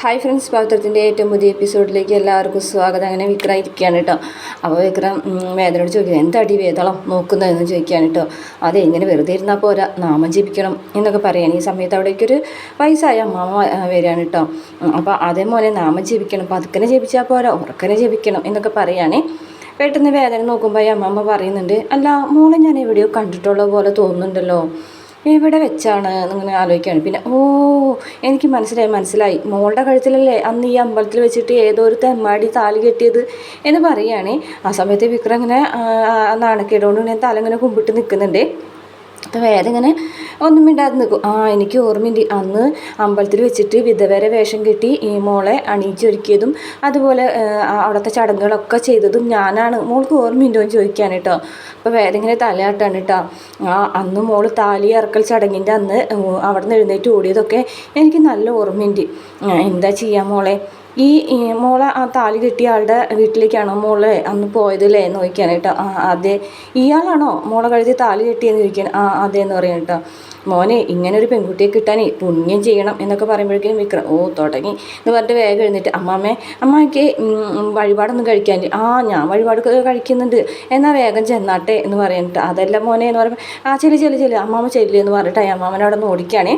Hi friends പാത്രത്തിന്റെ ഏറ്റവും പുതിയ എപ്പിസോഡിലേക്ക് എല്ലാവർക്കും സ്വാഗതം. അങ്ങനെ വിക്രം ഇരിക്കുകയാണ് കേട്ടോ. അപ്പോൾ വിക്രം വേദനോട് ചോദിക്കുന്നത് എന്താടി വേദളം നോക്കുന്നതെന്ന് ചോദിക്കുകയാണ് കേട്ടോ. അതെ ഇങ്ങനെ വെറുതെ ഇരുന്നാൽ പോരാ. നാമം ജപിക്കണം എന്നൊക്കെ പറയാൻ ഈ സമയത്ത് അവിടേക്കൊരു വയസ്സായ അമ്മാമ ആ, വരികയാണ് കേട്ടോ. അപ്പോൾ അതേ മോനെ നാമം ജപിക്കണം. പതുക്കനെ ജപിച്ചാൽ പോരാ. ഉറക്കനെ ജീവിക്കണം എന്നൊക്കെ പറയുകയാണേ പെട്ടെന്ന് വേദന നോക്കുമ്പോൾ ഈ അമ്മമ്മ പറയുന്നുണ്ട് അല്ല മോളെ ഞാൻ എവിടെയോ കണ്ടിട്ടുള്ള പോലെ തോന്നുന്നുണ്ടല്ലോ. എവിടെ വെച്ചാണ് എന്നിങ്ങനെ ആലോചിക്കുകയാണ്. പിന്നെ ഓ എനിക്ക് മനസ്സിലായി മനസ്സിലായി. മോളുടെ കഴുത്തിലല്ലേ അന്ന് ഈ അമ്പലത്തിൽ വെച്ചിട്ട് ഏതോ ഒരു തെമ്മാടി താലി കെട്ടിയത് എന്ന് പറയുകയാണ്. ആ സമയത്ത് വിക്രം ഇങ്ങനെ നാണക്കേടുകൊണ്ട് ഇങ്ങനെ തല ഇങ്ങനെ കുമ്പിട്ട് നിൽക്കുന്നുണ്ട് അപ്പോൾ വേറെ ഇങ്ങനെ ഒന്നും മിണ്ടാതെ നിൽക്കും. ആ എനിക്ക് ഓർമ്മയുണ്ട് അന്ന് അമ്പലത്തിൽ വെച്ചിട്ട് വിധവരെ വേഷം കെട്ടി ഈ മോളെ അണിയിച്ചൊരുക്കിയതും അതുപോലെ അവിടുത്തെ ചടങ്ങുകളൊക്കെ ചെയ്തതും ഞാനാണ്. മോൾക്ക് ഓർമ്മയുണ്ടോ എന്ന് ചോദിക്കാൻ കേട്ടോ. അപ്പോൾ വേറെ ഇങ്ങനെ തലയാട്ടാണ് കേട്ടോ. ആ അന്ന് മോൾ താലി ഇറക്കൽ ചടങ്ങിന്റെ അന്ന് അവിടെ നിന്ന് എഴുന്നേറ്റ് ഓടിയതൊക്കെ എനിക്ക് നല്ല ഓർമ്മയുണ്ട്. എന്താ ചെയ്യാ മോളെ? ഈ മോളെ ആ താലി കെട്ടിയ ആളുടെ വീട്ടിലേക്കാണോ മോളെ അന്ന് പോയതല്ലേ എന്ന് ചോദിക്കാനായിട്ട്. ആ അതെ. ഇയാളാണോ മോളെ കഴുതി താലി കെട്ടിയെന്ന് ചോദിക്കാൻ? ആ അതെ എന്ന് പറയാൻ കേട്ടോ. മോനെ ഇങ്ങനെ ഒരു പെൺകുട്ടിയെ കിട്ടാനേ പുണ്യം ചെയ്യണം എന്നൊക്കെ പറയുമ്പോഴേക്കും വിക്രം ഓ തുടങ്ങി എന്ന് പറഞ്ഞിട്ട് വേഗം എഴുന്നേറ്റ്. അമ്മാമ്മേ അമ്മയ്ക്ക് വഴിപാടൊന്നും കഴിക്കാൻ ആ ഞാൻ വഴിപാട് കഴിക്കുന്നുണ്ട്. എന്നാൽ വേഗം ചെന്നാട്ടെ എന്ന് പറയുന്നുണ്ട് അതല്ല മോനെ എന്ന് പറയുമ്പോൾ ആ ചെല്ലു ചെല്ലു ചെല്ലു. അമ്മാമ്മ ചെല്ലു എന്ന് പറഞ്ഞിട്ട് അമ്മാമ്മനെ അവിടെ നിന്ന് ഓടിക്കുകയാണേ.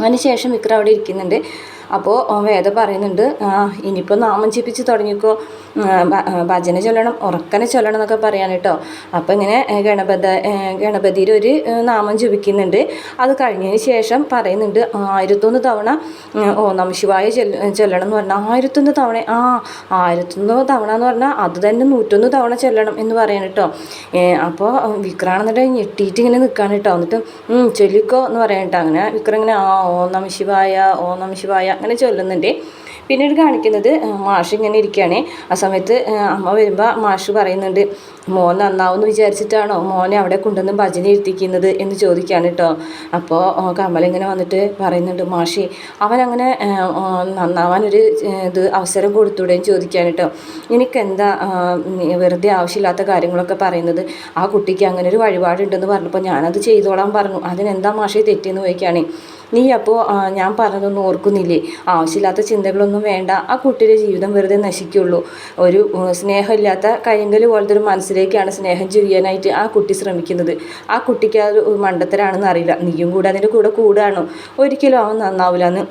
അതിന് ശേഷം വിക്രം അവിടെ ഇരിക്കുന്നുണ്ട്. അപ്പോൾ വേദ പറയുന്നുണ്ട് ഇനിയിപ്പോൾ നാമം ജപിച്ച് തുടങ്ങിക്കോ. ഭജന ചൊല്ലണം ഉറക്കനെ ചൊല്ലണം എന്നൊക്കെ പറയാൻ കേട്ടോ. അപ്പോൾ ഇങ്ങനെ ഗണപത ഗണപതിയുടെ ഒരു നാമം ജപിക്കുന്നുണ്ട്. അത് കഴിഞ്ഞതിന് ശേഷം പറയുന്നുണ്ട് ആയിരത്തൊന്ന് തവണ ഓ നമ ശിവായ ചൊല്ല ചൊല്ലണം എന്ന് പറഞ്ഞാൽ ആയിരത്തൊന്ന് തവണ ആ ആയിരത്തൊന്ന് തവണ എന്ന് പറഞ്ഞാൽ അത് തന്നെ നൂറ്റൊന്ന് തവണ ചൊല്ലണം എന്ന് പറയാൻ കേട്ടോ. അപ്പോൾ വിക്രാണെന്നിട്ട് ഞെട്ടിയിട്ട് ഇങ്ങനെ നിൽക്കാണ് കേട്ടോ. എന്നിട്ട് ചൊല്ലിക്കോ എന്ന് പറയാൻ കേട്ടോ അങ്ങനെ. വിക്രം ഇങ്ങനെ ആ ഓ നമ ശിവായ ഓ നമ ശിവായ അങ്ങനെ ചൊല്ലുന്നുണ്ട്. പിന്നീട് കാണിക്കുന്നത് മാഷ് ഇങ്ങനെ ഇരിക്കുകയാണ്. സമയത്ത് അമ്മ വരുമ്പോൾ മാഷ് പറയുന്നുണ്ട് മോൻ നന്നാവുമെന്ന് വിചാരിച്ചിട്ടാണോ മോനെ അവിടെ കൊണ്ടുവന്ന് ഭജന ഇരുത്തിക്കുന്നത് എന്ന് ചോദിക്കുകയാണ് കേട്ടോ. അപ്പോൾ കമൽ ഇങ്ങനെ വന്നിട്ട് പറയുന്നുണ്ട് മാഷി അവൻ അങ്ങനെ നന്നാവാനൊരു ഇത് അവസരം കൊടുത്തൂടെ എന്ന് ചോദിക്കുകയാണ് കേട്ടോ. എനിക്കെന്താ വെറുതെ ആവശ്യമില്ലാത്ത കാര്യങ്ങളൊക്കെ പറയുന്നത്? ആ കുട്ടിക്ക് അങ്ങനെ ഒരു വഴിപാടുണ്ടെന്ന് പറഞ്ഞപ്പോൾ ഞാനത് ചെയ്തോളാൻ പറഞ്ഞു. അതിനെന്താ മാഷി തെറ്റിയെന്ന് ചോദിക്കുകയാണ് നീ അപ്പോൾ ഞാൻ പറഞ്ഞതൊന്നും ഓർക്കുന്നില്ലേ? ആവശ്യമില്ലാത്ത ചിന്തകളൊന്നും വേണ്ട. ആ കുട്ടിയുടെ ജീവിതം വെറുതെ നശിക്കുള്ളൂ. ഒരു സ്നേഹമില്ലാത്ത കരിങ്കൽ പോലത്തെ ഒരു മനസ്സിലേക്കാണ് സ്നേഹം ചൊരിയാനായിട്ട് ആ കുട്ടി ശ്രമിക്കുന്നത്. ആ കുട്ടിക്ക് ആ ഒരു മണ്ടത്തരാണെന്ന് അറിയില്ല. നീയും കൂടെ അതിന്റെ കൂടെ കൂടുകയാണോ ഒരിക്കലും അവൻ നന്നാവില്ല എന്ന്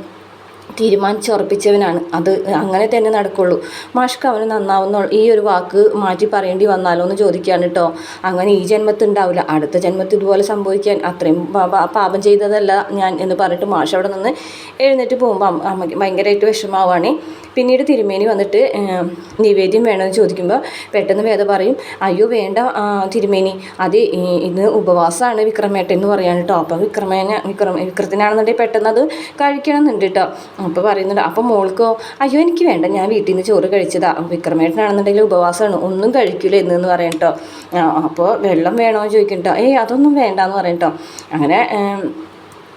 തീരുമാനിച്ചുറപ്പിച്ചവനാണ്. അത് അങ്ങനെ തന്നെ നടക്കുള്ളൂ. മാഷ്ക്ക് അവന് നന്നാവുന്ന ഈ ഒരു വാക്ക് മാറ്റി പറയേണ്ടി വന്നാലോ എന്ന് ചോദിക്കുകയാണ് കേട്ടോ അങ്ങനെ ഈ ജന്മത്തിൽ ഉണ്ടാവില്ല. അടുത്ത ജന്മത്തിൽ ഇതുപോലെ സംഭവിക്കാൻ അത്രയും പാപം ചെയ്തതല്ല ഞാൻ എന്ന് പറഞ്ഞിട്ട് മാഷ് അവിടെ നിന്ന് എഴുന്നേറ്റ് പോകുമ്പോൾ അമ്മ- അമ്മയ്ക്ക് ഭയങ്കരമായിട്ട് വിഷമാവാണ് പിന്നീട് തിരുമേനി വന്നിട്ട് നിവേദ്യം വേണമെന്ന് ചോദിക്കുമ്പോൾ പെട്ടെന്ന് വേദ പറയും അയ്യോ വേണ്ട തിരുമേനി. അത് ഇന്ന് ഉപവാസമാണ് വിക്രമേട്ടൻ എന്ന് പറയാൻ കേട്ടോ അപ്പം വിക്രമേനെ വിക്രമ വിക്രത്തിനാണെന്നുണ്ടെങ്കിൽ പെട്ടെന്ന് അത് കഴിക്കണം എന്നുണ്ട് കേട്ടോ അപ്പോൾ പറയുന്നുണ്ട് അപ്പോൾ മോൾക്കോ അയ്യോ എനിക്ക് വേണ്ട ഞാൻ വീട്ടിൽ നിന്ന് ചോറ് കഴിച്ചതാ. വിക്രമേട്ടനാണെന്നുണ്ടെങ്കിൽ ഉപവാസമാണ് ഒന്നും കഴിക്കില്ല എന്ന് പറയും കേട്ടോ അപ്പോൾ വെള്ളം വേണോ ചോദിക്കും കേട്ടോ ഏയ് അതൊന്നും വേണ്ടെന്ന് പറയും കേട്ടോ അങ്ങനെ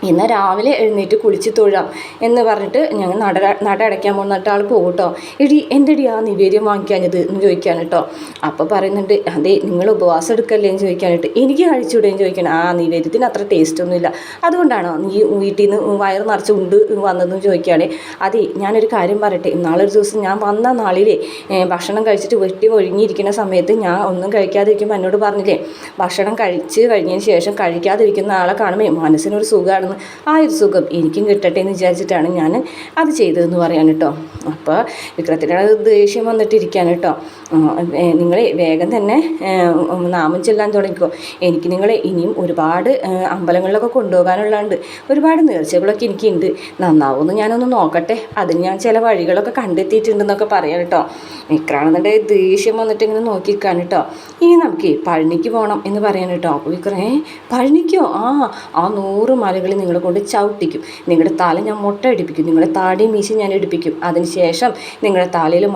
ഇന്ന് രാവിലെ എഴുന്നേറ്റ് കുളിച്ച് തൊഴാം എന്ന് പറഞ്ഞിട്ട് ഞങ്ങൾ നട നട അടയ്ക്കാൻ പോകുന്നിട്ട് ആൾ പോകും കേട്ടോ എടി എന്തെടി ആ നിവേദ്യം വാങ്ങിക്കാഞ്ഞത് എന്ന് ചോദിക്കാൻ കേട്ടോ അപ്പോൾ പറയുന്നുണ്ട് അതെ നിങ്ങൾ ഉപവാസം എടുക്കല്ലേ? എന്ന് ചോദിക്കാനായിട്ട്. എനിക്ക് കഴിച്ചുകൂടെ എന്ന് ചോദിക്കണം. ആ നിവേദ്യത്തിന് അത്ര ടേസ്റ്റ് ഒന്നുമില്ല. അതുകൊണ്ടാണോ നീ വീട്ടിൽ നിന്ന് വയറ് നിറച്ച് ഉണ്ട് വന്നതെന്ന് ചോദിക്കുകയാണെ അതെ ഞാനൊരു കാര്യം പറയട്ടെ. നാളൊരു ദിവസം ഞാൻ വന്ന നാളിലെ ഭക്ഷണം കഴിച്ചിട്ട് വെട്ടി ഒഴുങ്ങിയിരിക്കുന്ന സമയത്ത് ഞാൻ ഒന്നും കഴിക്കാതിരിക്കുമ്പോൾ എന്നോട് പറഞ്ഞില്ലേ ഭക്ഷണം കഴിച്ച് കഴിഞ്ഞതിന് ശേഷം കഴിക്കാതിരിക്കുന്ന ആളെ കാണുമ്പോൾ മനസ്സിനൊരു സുഖമാണെന്ന് ആ ഒരു സുഖം. എനിക്കും കിട്ടട്ടെ എന്ന് വിചാരിച്ചിട്ടാണ് ഞാൻ അത് ചെയ്തതെന്ന് പറയാൻ കേട്ടോ. അപ്പോൾ വിക്രത്തിനാണ് ദേഷ്യം വന്നിട്ടിരിക്കാൻ കേട്ടോ. നിങ്ങൾ വേഗം തന്നെ നാമം ചെല്ലാൻ തുടങ്ങിക്കോ. എനിക്ക് നിങ്ങളെ ഇനിയും ഒരുപാട് അമ്പലങ്ങളിലൊക്കെ കൊണ്ടുപോകാനുള്ളതുണ്ട്. ഒരുപാട് നേർച്ചകളൊക്കെ എനിക്കുണ്ട്. നന്നാവുമെന്ന് ഞാനൊന്ന് നോക്കട്ടെ. അതിന് ഞാൻ ചില വഴികളൊക്കെ കണ്ടെത്തിയിട്ടുണ്ടെന്നൊക്കെ പറയാം കേട്ടോ. വിക്രാണെന്നുണ്ടെങ്കിൽ ദേഷ്യം വന്നിട്ട് ഇങ്ങനെ നോക്കിയിരിക്കാൻ കേട്ടോ. ഇനി നമുക്ക് പഴനിക്ക് പോകണം എന്ന് പറയാൻ കേട്ടോ. അപ്പോൾ വിക്രേ പഴനിക്കോ? ആ ആ നൂറ് മലകളിൽ നിങ്ങളെ കൊണ്ട് ചവിട്ടിക്കും. നിങ്ങളുടെ തല ഞാൻ മുട്ട ഇടിപ്പിക്കും. നിങ്ങളുടെ താടിയും മീശ ഞാൻ ഇടിപ്പിക്കും. അതിനുശേഷം നിങ്ങളുടെ തലയിൽ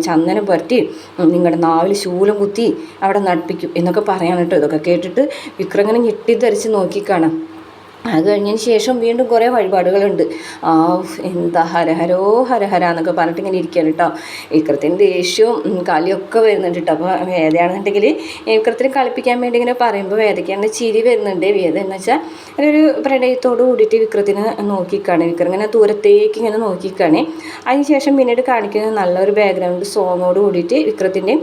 ചന്ദനം പുരട്ടി നിങ്ങളുടെ നാവിൽ ശൂലം കുത്തി അവിടെ നടിപ്പിക്കും. എന്നൊക്കെ പറയാൻ കേട്ടോ. ഇതൊക്കെ കേട്ടിട്ട് വിക്രം ഇങ്ങനെ ഞെട്ടിത്തെറിച്ച് നോക്കിക്കാണാം. അത് കഴിഞ്ഞതിന് ശേഷം വീണ്ടും കുറേ വഴിപാടുകളുണ്ട്. ആ എന്താ ഹരഹരോ ഹരഹര എന്നൊക്കെ പറഞ്ഞിട്ട് ഇങ്ങനെ ഇരിക്കുകയാണ് കേട്ടോ വിക്രത്തിന് ദേഷ്യവും കളിയൊക്കെ വരുന്നുണ്ട് കേട്ടോ അപ്പോൾ വേദയാണെന്നുണ്ടെങ്കിൽ വിക്രത്തിനെ കളിപ്പിക്കാൻ വേണ്ടി ഇങ്ങനെ പറയുമ്പോൾ വേദയ്ക്കാണ് ചിരി വരുന്നുണ്ട്. വേദ എന്ന് വെച്ചാൽ ഒരു പ്രണയത്തോട് കൂടിയിട്ട് വിക്രത്തിനെ നോക്കിക്കാണ്. വിക്രം ഇങ്ങനെ ദൂരത്തേക്ക് ഇങ്ങനെ നോക്കിക്കാണ്. അതിനുശേഷം പിന്നീട് കാണിക്കുന്ന നല്ലൊരു ബാക്ക്ഗ്രൗണ്ട് സോങ്ങോട് കൂടിയിട്ട് വിക്രത്തിന്റെ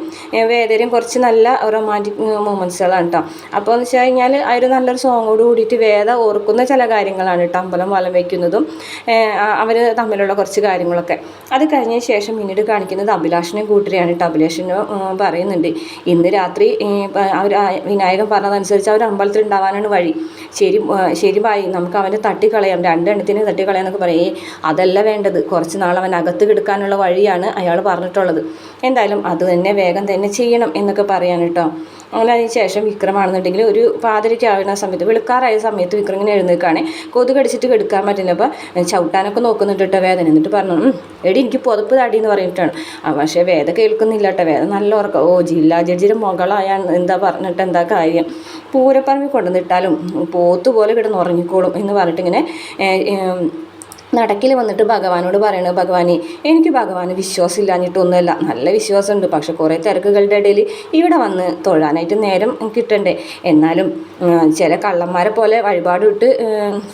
വേദനയും കുറച്ച് നല്ല റൊമാന്റിക് മൂമെന്റ്സുകളാണ് കേട്ടോ അപ്പോൾ എന്ന് വെച്ചാൽ കഴിഞ്ഞാൽ ആ ഒരു നല്ലൊരു സോങ്ങോട് കൂടിയിട്ട് വേദ ഓർക്കുന്ന ചില കാര്യങ്ങളാണ് കേട്ടോ അമ്പലം വലം വയ്ക്കുന്നതും അവർ തമ്മിലുള്ള കുറച്ച് കാര്യങ്ങളൊക്കെ. അത് കഴിഞ്ഞ ശേഷം പിന്നീട് കാണിക്കുന്നത് അഭിലാഷിനെ കൂട്ടരെയാണ് കേട്ടോ. അഭിലാഷിന് പറയുന്നുണ്ട് ഇന്ന് രാത്രി അവർ വിനായകൻ പറഞ്ഞതനുസരിച്ച് അവർ അമ്പലത്തിൽ ഉണ്ടാവാനാണ് വഴി. ശരി ശരി ഭായി നമുക്ക് അവനെ തട്ടിക്കളയാം. രണ്ടെണ്ണത്തിന് തട്ടിക്കളയാന്നൊക്കെ പറയേ. അതല്ല വേണ്ടത്. കുറച്ച് നാൾ അവൻ അകത്ത് കിടക്കാനുള്ള വഴിയാണ് അയാൾ പറഞ്ഞിട്ടുള്ളത്. എന്തായാലും അത് തന്നെ വേഗം തന്നെ ചെയ്യണം എന്നൊക്കെ പറയാൻ കേട്ടോ. അങ്ങനെ അതിന് ശേഷം വിക്രമാണെന്നുണ്ടെങ്കിൽ ഒരു പാതിരയ്ക്കാവുന്ന സമയത്ത് വെളുക്കാറായ സമയത്ത് വിക്രം ഇങ്ങനെ എഴുന്നേൽക്കുകയാണ് കൊതുക് കടിച്ചിട്ട് കെടുക്കാൻ പറ്റില്ല. അപ്പോൾ ചവിട്ടാനൊക്കെ നോക്കുന്നുണ്ട് കേട്ടോ വേദന. എന്നിട്ട് പറഞ്ഞു എടി എനിക്ക് പുതപ്പ് തടി എന്ന് പറഞ്ഞിട്ടാണ്. ആ പക്ഷേ വേദ കേൾക്കുന്നില്ല കേട്ടോ. വേദ നല്ല ഉറക്കം. ഓ ജില്ലാ ജഡ്ജിയുടെ മകളായ എന്താ പറഞ്ഞിട്ട് എന്താ കാര്യം? പൂരപ്പറമ്പിൽ കൊണ്ടുവന്നിട്ടാലും പോത്തുപോലെ കിടന്ന് ഉറങ്ങിക്കോളും എന്ന് പറഞ്ഞിട്ട് ഇങ്ങനെ ഏ, ഏം, നടക്കിൽ വന്നിട്ട് ഭഗവാനോട് പറയണത് ഭഗവാനെ എനിക്ക് ഭഗവാന് വിശ്വാസം ഇല്ലാഞ്ഞിട്ടൊന്നുമല്ല നല്ല വിശ്വാസമുണ്ട്. പക്ഷെ കുറേ തിരക്കുകളുടെ ഇടയിൽ ഇവിടെ വന്ന് തൊഴാനായിട്ട് നേരം കിട്ടണ്ടേ. എന്നാലും ചില കള്ളന്മാരെ പോലെ വഴിപാട് വിട്ട്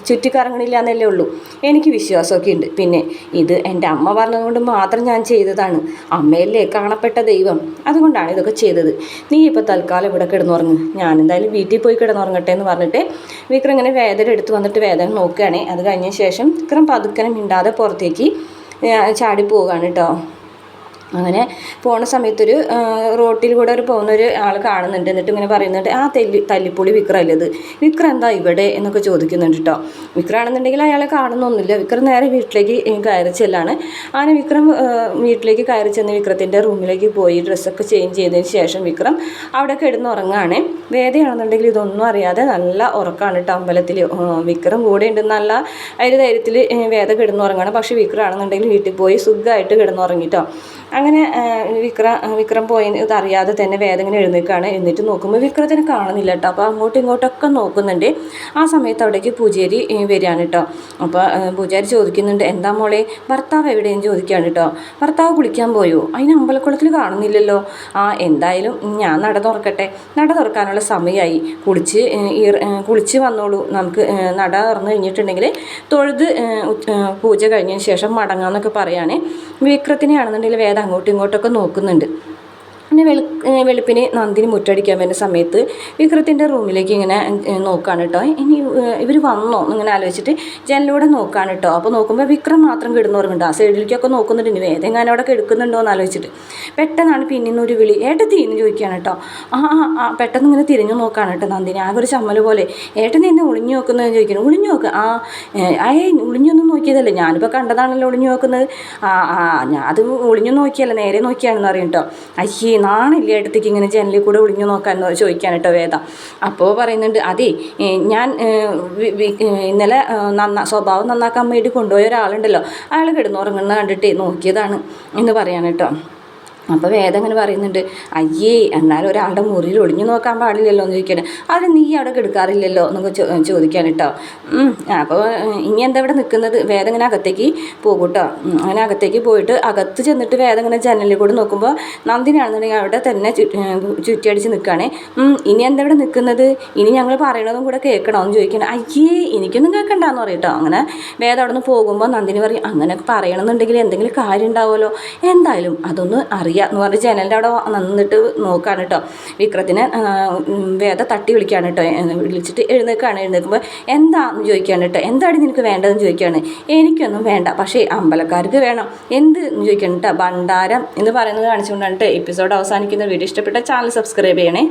ചുറ്റിക്കറങ്ങണില്ല എന്നല്ലേ ഉള്ളൂ. എനിക്ക് വിശ്വാസമൊക്കെ ഉണ്ട്. പിന്നെ ഇത് എന്റെ അമ്മ പറഞ്ഞതുകൊണ്ട് മാത്രം ഞാൻ ചെയ്തതാണ്. അമ്മയല്ലേ കാണപ്പെട്ട ദൈവം. അതുകൊണ്ടാണ് ഇതൊക്കെ ചെയ്തത്. നീ ഇപ്പോൾ തൽക്കാലം ഇവിടെ കിടന്നുറങ്ങ്. ഞാൻ എന്തായാലും വീട്ടിൽ പോയി കിടന്നുറങ്ങട്ടെ എന്ന് പറഞ്ഞിട്ട് വിക്രം ഇങ്ങനെ വേദന എടുത്ത് വന്നിട്ട് വേദന നോക്കുകയാണ്. അത് കഴിഞ്ഞ ശേഷം വിക്രം പതുക്കനെ മിണ്ടാതെ പുറത്തേക്ക് ചാടി പോവുകയാണ് കേട്ടോ അങ്ങനെ പോണ സമയത്തൊരു റോട്ടിൽ കൂടെ ഒരു പോകുന്ന ഒരു ആൾ കാണുന്നുണ്ട്. എന്നിട്ട് ഇങ്ങനെ പറയുന്നുണ്ട് ആ തല്ലി തല്ലിപ്പൊളി ഇത്? വിക്രം എന്താ ഇവിടെ? എന്നൊക്കെ ചോദിക്കുന്നുണ്ട് കേട്ടോ വിക്രമാണെന്നുണ്ടെങ്കിൽ അയാളെ കാണുന്നൊന്നുമില്ല. വിക്രം നേരെ വീട്ടിലേക്ക് കയറി ചെല്ലാണ്. അങ്ങനെ വിക്രം വീട്ടിലേക്ക് കയറി ചെന്ന് വിക്രത്തിന്റെ റൂമിലേക്ക് പോയി ഡ്രസ്സൊക്കെ ചേഞ്ച് ചെയ്തതിന് ശേഷം വിക്രം അവിടെ കിടന്ന് ഉറങ്ങാണ് വേദയാണെന്നുണ്ടെങ്കിൽ ഇതൊന്നും അറിയാതെ നല്ല ഉറക്കമാണ് കേട്ടോ അമ്പലത്തിൽ. വിക്രം കൂടെ ഉണ്ട് നല്ല അതിന്റെ ധൈര്യത്തിൽ വേദ കിടന്നുറങ്ങണം. പക്ഷേ വിക്രമാണെന്നുണ്ടെങ്കിൽ വീട്ടിൽ പോയി സുഖമായിട്ട് കിടന്നുറങ്ങിട്ടോ അങ്ങനെ വിക്ര വിക്രം പോയി ഇതറിയാതെ തന്നെ വേദങ്ങനെ എഴുന്നേൽക്കുകയാണ്. എന്നിട്ട് നോക്കുമ്പോൾ വിക്രത്തിന് കാണുന്നില്ല കേട്ടോ. അപ്പോൾ അങ്ങോട്ടും ഇങ്ങോട്ടൊക്കെ നോക്കുന്നുണ്ട്. ആ സമയത്ത് അവിടേക്ക് പൂജാരി വരികയാണ് കേട്ടോ. അപ്പോൾ പൂജാരി ചോദിക്കുന്നുണ്ട് എന്താ മോളെ ഭർത്താവ് എവിടെയെന്ന് ചോദിക്കുകയാണ് കേട്ടോ. ഭർത്താവ് കുളിക്കാൻ പോയോ? അതിന് അമ്പലക്കുളത്തിൽ കാണുന്നില്ലല്ലോ. ആ എന്തായാലും ഞാൻ നട തുറക്കട്ടെ. നട തുറക്കാനുള്ള സമയമായി കുളിച്ച് കുളിച്ച് വന്നോളൂ. നമുക്ക് നട തുറന്നു കഴിഞ്ഞിട്ടുണ്ടെങ്കിൽ തൊഴുത് പൂജ കഴിഞ്ഞതിന് ശേഷം മടങ്ങാമെന്നൊക്കെ പറയുകയാണ് വിക്രത്തിനെയാണെന്നുണ്ടെങ്കിൽ വേദം അങ്ങോട്ടും ഇങ്ങോട്ടൊക്കെ നോക്കുന്നുണ്ട്. പിന്നെ വെളു വെളുപ്പിന് നന്ദിനി മുറ്റടിക്കാൻ വരുന്ന സമയത്ത് വിക്രത്തിന്റെ റൂമിലേക്ക് ഇങ്ങനെ നോക്കുകയാണ് കേട്ടോ ഇനി ഇവർ വന്നോ ഇങ്ങനെ ആലോചിച്ചിട്ട് ജനലിലൂടെ നോക്കുകയാണ് കേട്ടോ അപ്പോൾ നോക്കുമ്പോൾ വിക്രം മാത്രം കിടന്നുറങ്ങുന്നുണ്ട്. ആ സൈഡിലേക്കൊക്കെ നോക്കുന്നുണ്ട്. ഇനി വേദങ്ങാനും അവിടെ കിടക്കുന്നുണ്ടോ എന്ന് ആലോചിച്ചിട്ട് പെട്ടെന്നാണ് പിന്നെ ഒരു വിളി. ഏട്ടത്തി എന്ന് ചോദിക്കുകയാണ് കേട്ടോ ആ ആ ആ പെട്ടെന്ന് ഇങ്ങനെ തിരിഞ്ഞു നോക്കുകയാണ് കേട്ടോ നന്ദിനി. ആകെ ഒരു ചമ്മൽ പോലെ. ഏട്ടൻ എന്നെ ഒളിഞ്ഞു നോക്കുന്നതെന്ന് ചോദിക്കുന്നു. ഒളിഞ്ഞു നോക്ക്. ആ അയേ ഒളിഞ്ഞൊന്നും നോക്കിയതല്ലേ. ഞാനിപ്പോൾ കണ്ടതാണല്ലോ ഒളിഞ്ഞു നോക്കുന്നത്. ആ ആ ഞാൻ അത് ഒളിഞ്ഞു നോക്കിയല്ല. നേരെ നോക്കിയാണെന്ന് അറിയും കേട്ടോ അയ്യേ നാണില്ല അടുത്തേക്ക് ഇങ്ങനെ ജനലിൽ കൂടെ ഒളിഞ്ഞു നോക്കാൻ ചോദിക്കാൻ കേട്ടോ വേദ. അപ്പോൾ പറയുന്നുണ്ട് അതെ ഞാൻ ഇന്നലെ നന്നാ സ്വഭാവം നന്നാക്കാൻ വേണ്ടി കൊണ്ടുപോയ ഒരാളുണ്ടല്ലോ. അയാൾ കിടന്നുറങ്ങുന്നത് കണ്ടിട്ട് നോക്കിയതാണ് എന്ന് പറയാൻ അപ്പോൾ വേദം ഇങ്ങനെ പറയുന്നുണ്ട് അയ്യേ എന്നാലും ഒരാളുടെ മുറിയിൽ ഒളിഞ്ഞു നോക്കാൻ പാടില്ലല്ലോ എന്ന് ചോദിക്കണം അത് നീ അവിടെ കിടക്കാറില്ലല്ലോ എന്നൊക്കെ ചോദിക്കാൻ കേട്ടോ അപ്പോൾ ഇനി എന്താ ഇവിടെ നിൽക്കുന്നത്? വേദം ഇങ്ങനെ അകത്തേക്ക് പോകും കേട്ടോ അങ്ങനെ അകത്തേക്ക് പോയിട്ട് അകത്ത് ചെന്നിട്ട് വേദം ഇങ്ങനെ ജനലിൽ കൂടെ നോക്കുമ്പോൾ നന്ദിനാണെന്നുണ്ടെങ്കിൽ അവിടെ തന്നെ ചുറ്റി ചുറ്റിയടിച്ച് നിൽക്കുകയാണേ. ഇനി എന്താ ഇവിടെ നിൽക്കുന്നത്? ഇനി ഞങ്ങൾ പറയണതും കൂടെ കേൾക്കണോ എന്ന് ചോദിക്കണം അയ്യേ എനിക്കൊന്നും കേൾക്കണ്ടെന്ന് പറയും അങ്ങനെ വേദം അവിടെ നിന്ന് പോകുമ്പോൾ നന്ദിനി പറയും അങ്ങനെ പറയണമെന്നുണ്ടെങ്കിൽ എന്തെങ്കിലും കാര്യം ഉണ്ടാവുമല്ലോ. എന്തായാലും അതൊന്ന് അറിയാം എന്ന് പറഞ്ഞ ജനലിന്റെ അവിടെ നിന്നിട്ട് നോക്കുകയാണ് കേട്ടോ. വിക്രത്തിനെ വേദ തട്ടി വിളിക്കുകയാണ് കേട്ടോ. വിളിച്ചിട്ട് എഴുന്നേൽക്കുകയാണ്. എഴുന്നേൽക്കുമ്പോൾ എന്താന്ന് ചോദിക്കുകയാണ് കേട്ടോ. എന്താണ് നിനക്ക് വേണ്ടതെന്ന് ചോദിക്കുകയാണ്. എനിക്കൊന്നും വേണ്ട. പക്ഷേ അമ്പലക്കാർക്ക് വേണം. എന്ത് എന്ന് ചോദിക്കുകയാണ് കേട്ടോ. ഭണ്ഡാരം എന്ന് പറയുന്നത് കാണിച്ചുകൊണ്ടാണ് എപ്പിസോഡ് അവസാനിക്കുന്ന വീഡിയോ ഇഷ്ടപ്പെട്ട ചാനൽ സബ്സ്ക്രൈബ് ചെയ്യണേ.